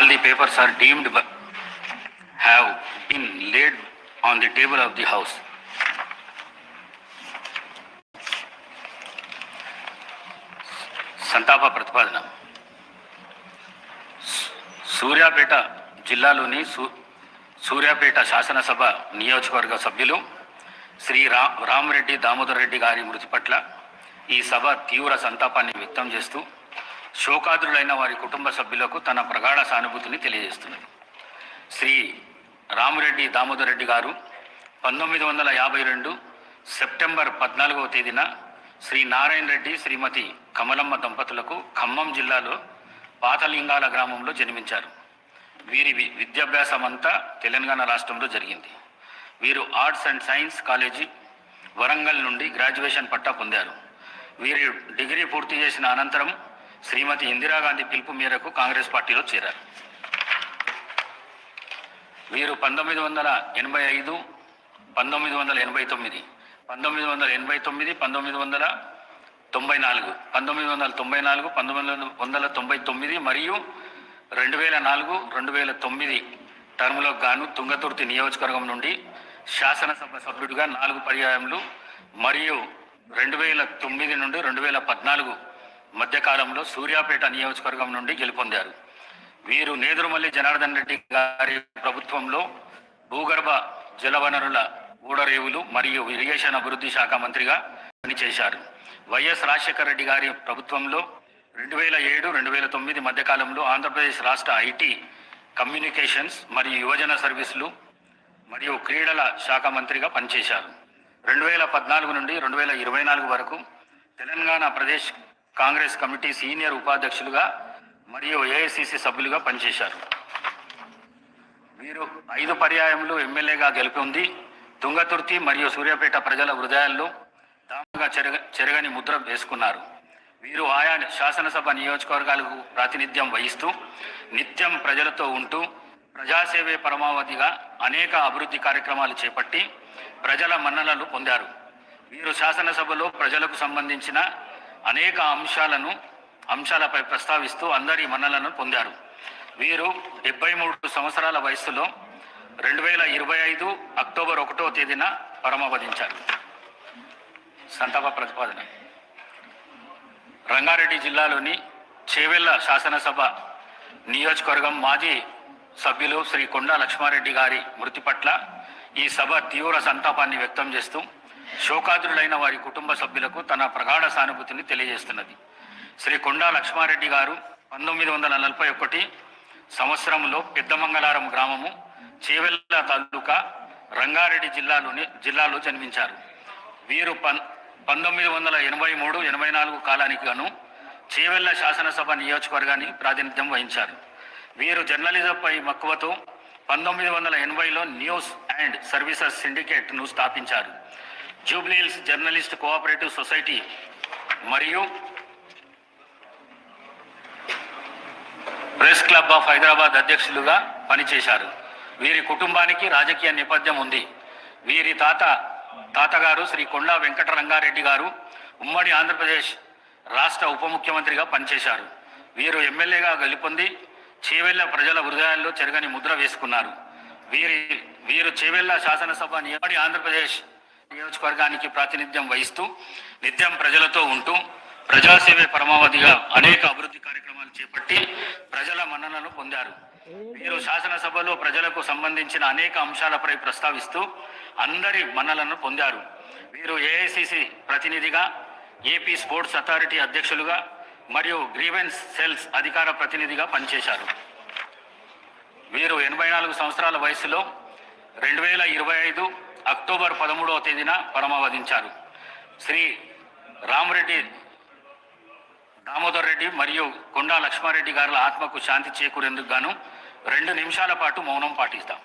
All the papers are deemed bu- have been laid on the table of the house. సంతాప ప్రతిపాదన సూర్యాపేట జిల్లాలోని సూ- సూర్యాపేట శాసనసభ నియోజకవర్గ సభ్యులు శ్రీ రా రామరెడ్డి దామోదర్ రెడ్డి గారి మృతి పట్ల ఈ సభ తీవ్ర సంతాపాన్ని వ్యక్తం చేస్తూ శోకాదులైన వారి కుటుంబ సభ్యులకు తన ప్రగాఢ సానుభూతిని తెలియజేస్తున్నది శ్రీ రామిరెడ్డి దామోదర్ రెడ్డి గారు పంతొమ్మిది వందల యాభై రెండు సెప్టెంబర్ పద్నాలుగవ తేదీన శ్రీ నారాయణ రెడ్డి శ్రీమతి కమలమ్మ దంపతులకు ఖమ్మం జిల్లాలో పాతలింగాల గ్రామంలో జన్మించారు. వీరి విద్యాభ్యాసం అంతా తెలంగాణ రాష్ట్రంలో జరిగింది. వీరు arts and science college Warangal నుండి గ్రాడ్యుయేషన్ పట్టా పొందారు. వీరి డిగ్రీ పూర్తి చేసిన అనంతరం శ్రీమతి ఇందిరాగాంధీ పిలుపు మేరకు కాంగ్రెస్ పార్టీలో చేరారు. వీరు పంతొమ్మిది వందల ఎనభై ఐదు పంతొమ్మిది వందల ఎనభై తొమ్మిది పంతొమ్మిది వందల ఎనభై తొమ్మిది పంతొమ్మిది వందల తొంభై నాలుగు పంతొమ్మిది వందల తొంభై నాలుగు పంతొమ్మిది వందల తొంభై తొమ్మిది మరియు రెండు వేల నాలుగు రెండు వేల తొమ్మిది టర్మ్లో గాను తుంగతుర్తి నియోజకవర్గం నుండి శాసనసభ సభ్యుడిగా నాలుగు పర్యాయములు మరియు రెండు వేల తొమ్మిది నుండి రెండు వేల పద్నాలుగు మధ్యకాలంలో సూర్యాపేట నియోజకవర్గం నుండి గెలుపొందారు. వీరు నేదురుమల్లి జనార్దన్ రెడ్డి గారి ప్రభుత్వంలో భూగర్భ జలవనరుల ఊడరేవులు మరియు ఇరిగేషన్ అభివృద్ధి శాఖ మంత్రిగా పనిచేశారు. వైఎస్ రాజశేఖర రెడ్డి గారి ప్రభుత్వంలో రెండు వేల ఏడు రెండు వేల తొమ్మిది మధ్యకాలంలో ఆంధ్రప్రదేశ్ రాష్ట్ర ఐటీ కమ్యూనికేషన్స్ మరియు యువజన సర్వీసులు మరియు క్రీడల శాఖ మంత్రిగా పనిచేశారు. రెండు వేల పద్నాలుగు నుండి రెండు వేల ఇరవై నాలుగు వరకు తెలంగాణ ప్రదేశ్ కాంగ్రెస్ కమిటీ సీనియర్ ఉపాధ్యక్షులుగా మరియు ఏఐసిసి సభ్యులుగా పనిచేశారు. వీరు ఐదు పర్యాయములు ఎమ్మెల్యేగా గెలుపొంది తుంగతుర్తి మరియు సూర్యాపేట ప్రజల హృదయాల్లో దామగా చెరగ చెరగని ముద్ర వేసుకున్నారు. వీరు ఆయా శాసనసభ నియోజకవర్గాలకు ప్రాతినిధ్యం వహిస్తూ నిత్యం ప్రజలతో ఉంటూ ప్రజాసేవే పరమావధిగా అనేక అభివృద్ధి కార్యక్రమాలు చేపట్టి ప్రజల మన్ననలు పొందారు. వీరు శాసనసభలో ప్రజలకు సంబంధించిన అనేక అంశాలను అంశాలపై ప్రస్తావిస్తూ అందరి మన్నలను పొందారు. వీరు డెబ్బై మూడు సంవత్సరాల వయస్సులో రెండు వేల ఇరవై ఐదు అక్టోబర్ ఒకటో తేదీన పరమవధించారు. సంతాప ప్రతిపాదన. రంగారెడ్డి జిల్లాలోని చేవెళ్ళ శాసనసభ నియోజకవర్గం మాజీ సభ్యులు శ్రీ కొండా లక్ష్మారెడ్డి గారి మృతి పట్ల ఈ సభ తీవ్ర సంతాపాన్ని వ్యక్తం చేస్తూ శోకాదులైన వారి కుటుంబ సభ్యులకు తన ప్రగాఢ సానుభూతిని తెలియజేస్తున్నది. శ్రీ కొండా లక్ష్మారెడ్డి గారు పంతొమ్మిది వందల నలభై ఒకటి సంవత్సరంలో పెద్దమంగళారం గ్రామము చేవెళ్ళ తాలూకా రంగారెడ్డి జిల్లాలోని జిల్లాలో జన్మించారు. వీరు పన్ పంతొమ్మిది వందల ఎనభై మూడు ఎనభై నాలుగు కాలానికి గాను చేవెళ్ళ శాసనసభ నియోజకవర్గానికి ప్రాతినిధ్యం వహించారు. వీరు జర్నలిజంపై మక్కువతో పంతొమ్మిది వందల ఎనభైలో న్యూస్ అండ్ సర్వీసెస్ సిండికేట్ను స్థాపించారు. Jubilee Hills journalist cooperative society మరియు ప్రెస్ క్లబ్ ఆఫ్ హైదరాబాద్ అధ్యక్షులుగా పనిచేశారు. వీరి కుటుంబానికి రాజకీయ నేపథ్యం ఉంది. వీరి తాత తాతగారు శ్రీ కొండా వెంకటరంగారెడ్డి గారు ఉమ్మడి ఆంధ్రప్రదేశ్ రాష్ట్ర ఉప ముఖ్యమంత్రిగా పనిచేశారు. వీరు ఎమ్మెల్యేగా గెలుపొంది చేవెళ్ళ ప్రజల హృదయాల్లో చెరగని ముద్ర వేసుకున్నారు. వీరి వీరు చేవెళ్ళ శాసనసభ నియమడి ఆంధ్రప్రదేశ్ నియోజకవర్గానికి ప్రాతినిధ్యం వహిస్తూ నిత్యం ప్రజలతో ఉంటూ ప్రజాసేవే పరమావధిగా అనేక అభివృద్ధి కార్యక్రమాలు చేపట్టి ప్రజల మన్ననలు పొందారు. వీరు శాసనసభలో ప్రజలకు సంబంధించిన అనేక అంశాలపై ప్రస్తావిస్తూ అందరి మన్నలను పొందారు. వీరు ఏఐసిసి ప్రతినిధిగా ఏపీ స్పోర్ట్స్ అథారిటీ అధ్యక్షులుగా మరియు గ్రీవెన్స్ సెల్స్ అధికార ప్రతినిధిగా పనిచేశారు. వీరు ఎనభై నాలుగు సంవత్సరాల వయసులో రెండు వేల ఇరవై ఐదు అక్టోబర్ పదమూడవ తేదీన పరమవధించారు. శ్రీ రామరెడ్డి దామోదర్ రెడ్డి మరియు కొండా లక్ష్మారెడ్డి గారుల ఆత్మకు శాంతి చేకూరేందుకు గాను రెండు నిమిషాల పాటు మౌనం పాటిస్తాం.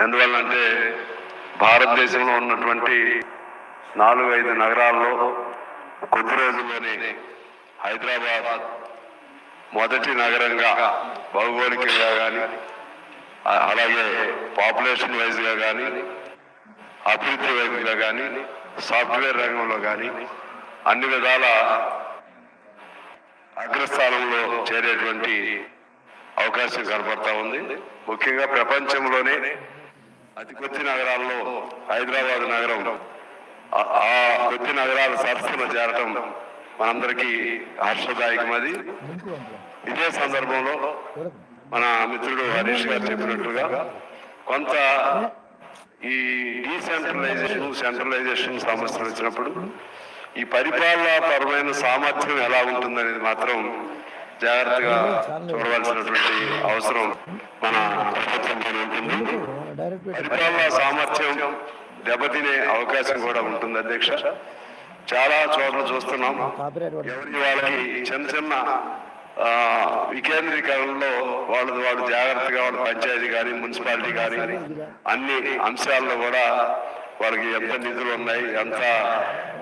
ఎందువల్లంటే భారతదేశంలో ఉన్నటువంటి నాలుగు ఐదు నగరాల్లో కొద్ది రోజుల్లోనే హైదరాబాద్ మొదటి నగరంగా భౌగోళికంగా కానీ అలాగే పాపులేషన్ వైజ్గా కానీ అభివృద్ధి వైపుగా కానీ సాఫ్ట్వేర్ రంగంలో కానీ అన్ని విధాల అగ్రస్థానంలో చేరేటువంటి అవకాశం కనపడతా ఉంది. ముఖ్యంగా ప్రపంచంలోనే అతి కొద్ది నగరాల్లో హైదరాబాద్ నగరం. ఆ- ఆ కొద్ది నగరాల సరస్సున చేరటం మనందరికీ హర్షదాయకమది ఇదే సందర్భంలో మన మిత్రుడు హరీష్ గారు చెప్పినట్లుగా కొంత ఈ డీసెంట్రలైజేషన్ సెంట్రలైజేషన్ సమస్యలు వచ్చినప్పుడు ఈ పరిపాలనాపరమైన సామర్థ్యం ఎలా ఉంటుందనేది మాత్రం జాగ్రత్తగా చూడవలసినటువంటి అవసరం మన ప్రభుత్వంపై ఉంటుంది. పరిపాలనా సామర్థ్యం దెబ్బతినే అవకాశం కూడా ఉంటుంది అధ్యక్ష. చాలా చోట్ల చూస్తున్నాం. ఎవరి వాళ్ళకి చిన్న చిన్న వికేంద్రీకరణలో వాళ్ళు వాళ్ళు జాగ్రత్తగా వాళ్ళ పంచాయతీ కానీ మున్సిపాలిటీ కానీ అన్ని అంశాల్లో కూడా వాళ్ళకి ఎంత నిధులు ఉన్నాయి ఎంత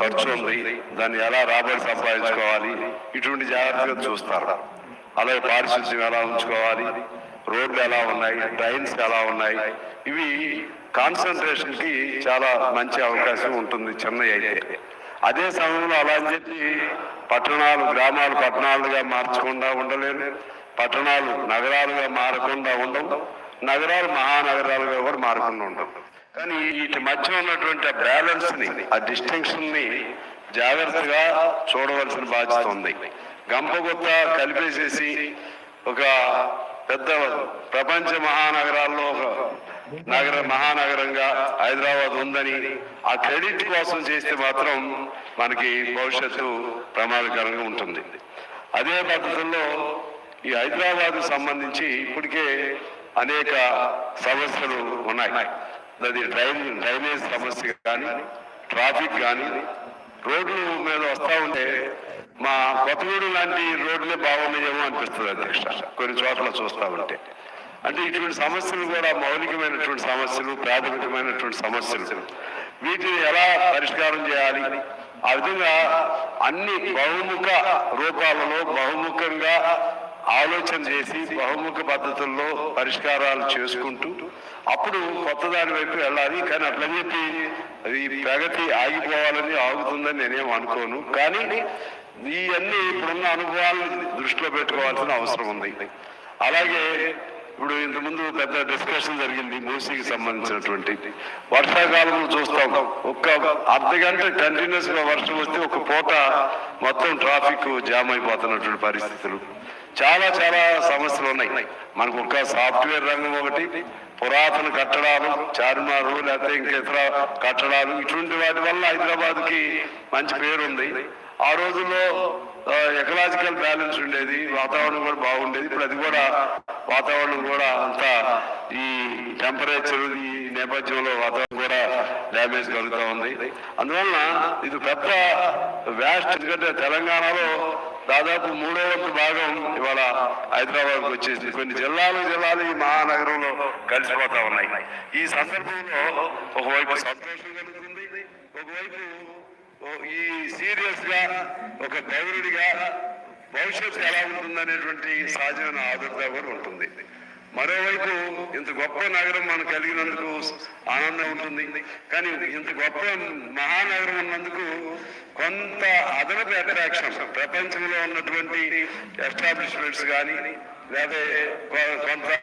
ఖర్చు ఉంది దాన్ని ఎలా రాబడి సంపాదించుకోవాలి ఇటువంటి జాగ్రత్తగా చూస్తారు. అలాగే పారిశుద్ధ్యం ఎలా ఉంచుకోవాలి రోడ్లు ఎలా ఉన్నాయి ట్రైన్స్ ఎలా ఉన్నాయి ఇవి కాన్సన్ట్రేషన్కి చాలా మంచి అవకాశం ఉంటుంది చెన్నై అయితే. అదే సమయంలో అలా అని చెప్పి పట్టణాలు గ్రామాలు పట్టణాలుగా మార్చకుండా ఉండలేరు. పట్టణాలు నగరాలుగా మారకుండా ఉండవు. నగరాలు మహానగరాలుగా కూడా మారకుండా ఉండవు. కానీ వీటి మధ్య ఉన్నటువంటి ఆ బ్యాలెన్స్ ఆ డిస్టింక్షన్ని జాగ్రత్తగా చూడవలసిన బాధ్యత ఉంది. గంపగుత్త కలిపేసేసి ఒక పెద్ద ప్రపంచ మహానగరాల్లో ఒక నగర మహానగరంగా హైదరాబాద్ ఉందని ఆ క్రెడిట్ కోసం చేస్తే మాత్రం మనకి భవిష్యత్తు ప్రమాదకరంగా ఉంటుంది. అదే పద్ధతుల్లో ఈ హైదరాబాద్ సంబంధించి ఇప్పటికే అనేక సమస్యలు ఉన్నాయి. అది డ్రైన్ డ్రైనేజ్ సమస్య కానీ ట్రాఫిక్ కానీ రోడ్లు మీద వస్తూ ఉంటే మా కొత్తగూడెం లాంటి రోడ్లే బాగున్నాయేమో అనిపిస్తుంది అధ్యక్ష. కొన్ని చోట్ల చూస్తా ఉంటే. అంటే ఇటువంటి సమస్యలు కూడా మౌలికమైనటువంటి సమస్యలు ప్రాథమికమైనటువంటి సమస్యలు. వీటిని ఎలా పరిష్కారం చేయాలి? ఆ విధంగా అన్ని బహుముఖ రూపాలలో బహుముఖంగా ఆలోచన చేసి బహుముఖ పద్ధతుల్లో పరిష్కారాలు చేసుకుంటూ అప్పుడు కొత్త దాని వైపు వెళ్ళాలి. కానీ అట్లని చెప్పి అది ప్రగతి ఆగిపోవాలని ఆగుతుందని నేనేం అనుకోను. కానీ ఇవన్నీ అన్ని ఇప్పుడున్న అనుభవాలను దృష్టిలో పెట్టుకోవాల్సిన అవసరం ఉంది. అలాగే ఇప్పుడు ఇంతకుముందు పెద్ద డిస్కషన్ జరిగింది మూసీకి సంబంధించినటువంటి. వర్షాకాలంలో చూస్తాం ఒక్క అర్ధ గంట కంటిన్యూస్గా వర్షం వస్తే ఒక పూట మొత్తం ట్రాఫిక్ జామ్ అయిపోతున్నటువంటి పరిస్థితులు. చాలా చాలా సమస్యలు ఉన్నాయి. మనకు ఒక సాఫ్ట్వేర్ రంగం ఒకటి పురాతన కట్టడాలు చార్మారు లేకపోతే ఇంకా ఇతర కట్టడాలు ఇటువంటి వాటి వల్ల హైదరాబాద్కి మంచి పేరు ఉంది ఆ రోజుల్లో ఎకలాజికల్ బ్యాలెన్స్ ఉండేది వాతావరణం కూడా బాగుండేది. ఇప్పుడు అది కూడా వాతావరణం కూడా అంతా ఈ టెంపరేచర్ ఈ నేపథ్యంలో వాతావరణం కూడా డ్యామేజ్ కలుగుతూ ఉంది. అందువలన ఇది పెద్ద వ్యాస్ట్ ఎందుకంటే తెలంగాణలో దాదాపు మూడో వంతు భాగం ఇవాళ హైదరాబాద్ వచ్చేసి కొన్ని జిల్లాలు జిల్లాలు ఈ మహానగరంలో కలిసిపోతా ఉన్నాయి. ఈ సందర్భంలో ఒకవైపు సంతోషం కలుగుతుంది ఒకవైపు ఈ సీరియస్గా ఒక పౌరుడిగా భవిష్యత్తు ఎలా ఉంటుందనేటువంటి సహజమైన ఆదుర్ద కూడా ఉంటుంది. మరోవైపు ఇంత గొప్ప నగరం మనం కలిగినందుకు ఆనందం ఉంటుంది. కానీ ఇంత గొప్ప మహానగరం ఉన్నందుకు కొంత అదనపు అట్రాక్షన్ ప్రపంచంలో ఉన్నటువంటి ఎస్టాబ్లిష్మెంట్స్ కానీ లేదా కొ- కొంత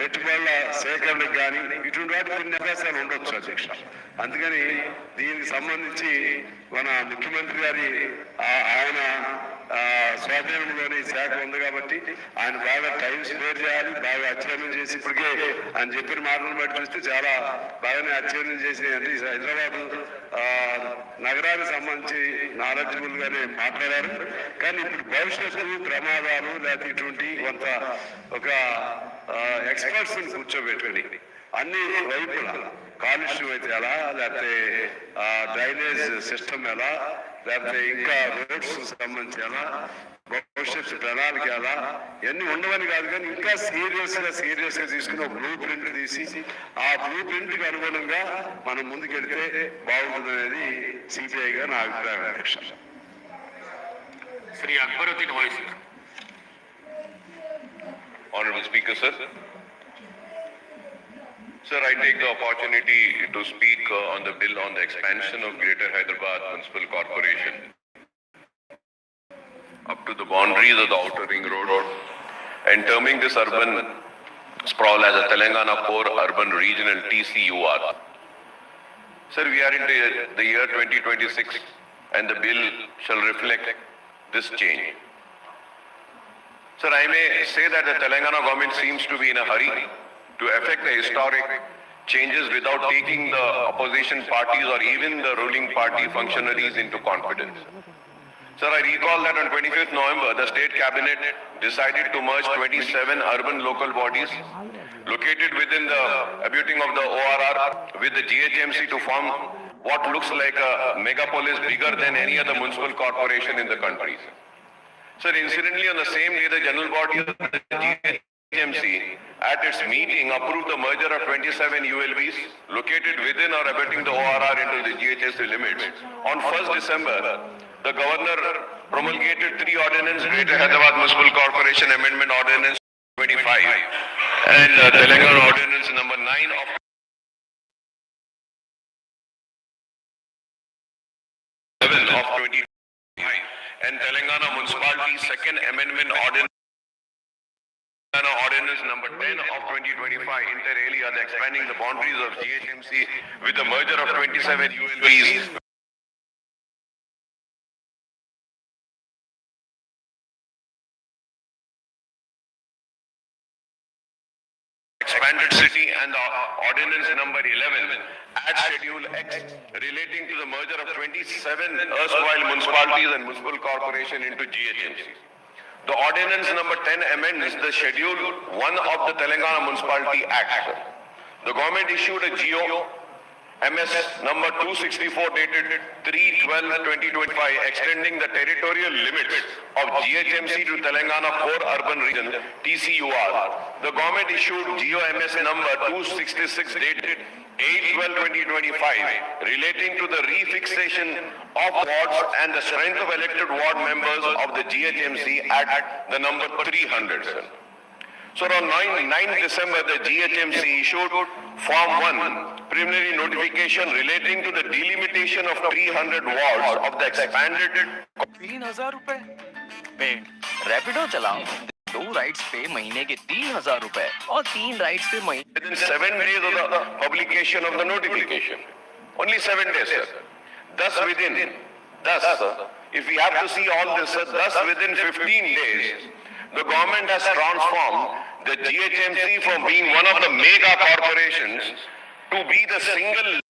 పెట్టుబడుల సేకరణకు కానీ ఇటువంటి వాటి కొన్ని అవకాశాలు ఉండొచ్చు అధ్యక్ష. అందుకని దీనికి సంబంధించి మన ముఖ్యమంత్రి గారి ఆ- ఆయన స్వాధీనంలోని శాఖ ఉంది కాబట్టి ఆయన బాగా టైం స్పేర్ చేయాలి బాగా అధ్యయనం చేసి ఇప్పటికే ఆయన చెప్పిన మాటలను బట్టి చూస్తే చాలా బాగానే అధ్యయనం చేసి అంటే హైదరాబాద్ ఆ, నగరానికి సంబంధించి నాలెడ్జబుల్ గానే మాట్లాడారు. కానీ ఇప్పుడు భవిష్యత్తు ప్రమాదాలు లేకపోతే ఇటువంటి కొంత ఒక ఎక్స్పర్ట్స్ కూర్చోబెట్టుకుని అన్ని వైపులా. కాలుష్యం అయితే ఎలా లేకపోతే డ్రైనేజ్ సిస్టమ్ ఎలా లేకపోతే ఇంకా రోడ్స్ సంబంధించి ఎలా భవిష్యత్తు ప్రణాళిక ఎలా ఇవన్నీ ఉండవని కాదు కానీ ఇంకా సీరియస్గా సీరియస్గా తీసుకుని ఒక బ్లూ ప్రింట్ తీసి ఆ బ్లూ ప్రింట్కి అనుగుణంగా మనం ముందుకెళ్తే బాగుంటుంది అనేది సిపిఐగా నా అభిప్రాయం అధ్యక్ష Shri Akbaruddin Owaisi Honorable Speaker, sir. Sir, I take the opportunity to speak uh, on the bill on the expansion of Greater Hyderabad Municipal Corporation up to the boundaries of the outer ring road and terming this urban sprawl as a Telangana core urban regional TCUR. Sir, we are into the year 2026 and the bill shall reflect this change. Sir, I may say that the Telangana government seems to be in a hurry to effect the historic changes without taking the opposition parties or even the ruling party functionaries into confidence. Sir, I recall that on 25th November, the state cabinet decided to merge 27 urban local bodies located within the abutting of the ORR with the GHMC to form what looks like a megapolis bigger than any other municipal corporation in the country. Sir, incidentally, on the same day, the general body of the GHMC at its meeting approved the merger of 27 ULBs located within or abutting the ORR into the GHSC limits. On 1st December, the governor promulgated three ordinances, Greater Hyderabad Municipal Corporation Amendment Ordinance 25 and uh, Telangana Ordinance number 9 of of 25 Telangana Municipality Second Amendment Ordinance. Ordinance number 10 of 2025 inter alia, the expanding the boundaries of GHMC with the merger of 27 ULBs. Expanded city and the ordinance number 11 add schedule X relating to the merger of 27 erstwhile municipalities and municipal corporation into GHMC. The ordinance number 10 amends the schedule 1 of the Telangana Municipality Act. The government issued a GO MS number 264 dated 3/12/2025 extending the territorial limits of GHMC to Telangana Core Urban Region TCUR. The government issued GO-MS number 266 dated 8/12/2025 relating to the refixation of wards and the strength of elected ward members of the GHMC at the number 300. sir. So on 9, 9 December, the GHMC issued Form 1 preliminary notification relating to the delimitation of 300 wards of the expanded तीन हजार रूपए paid Rapido चलाओ दो rides पे महीने के तीन हज़ार रूपए और तीन राइड्स पे महीने of the publication of the notification only seven days thus within thus if you have to see all this thus within fifteen days the government has transform the GHMC from being one of the mega corporations to be the single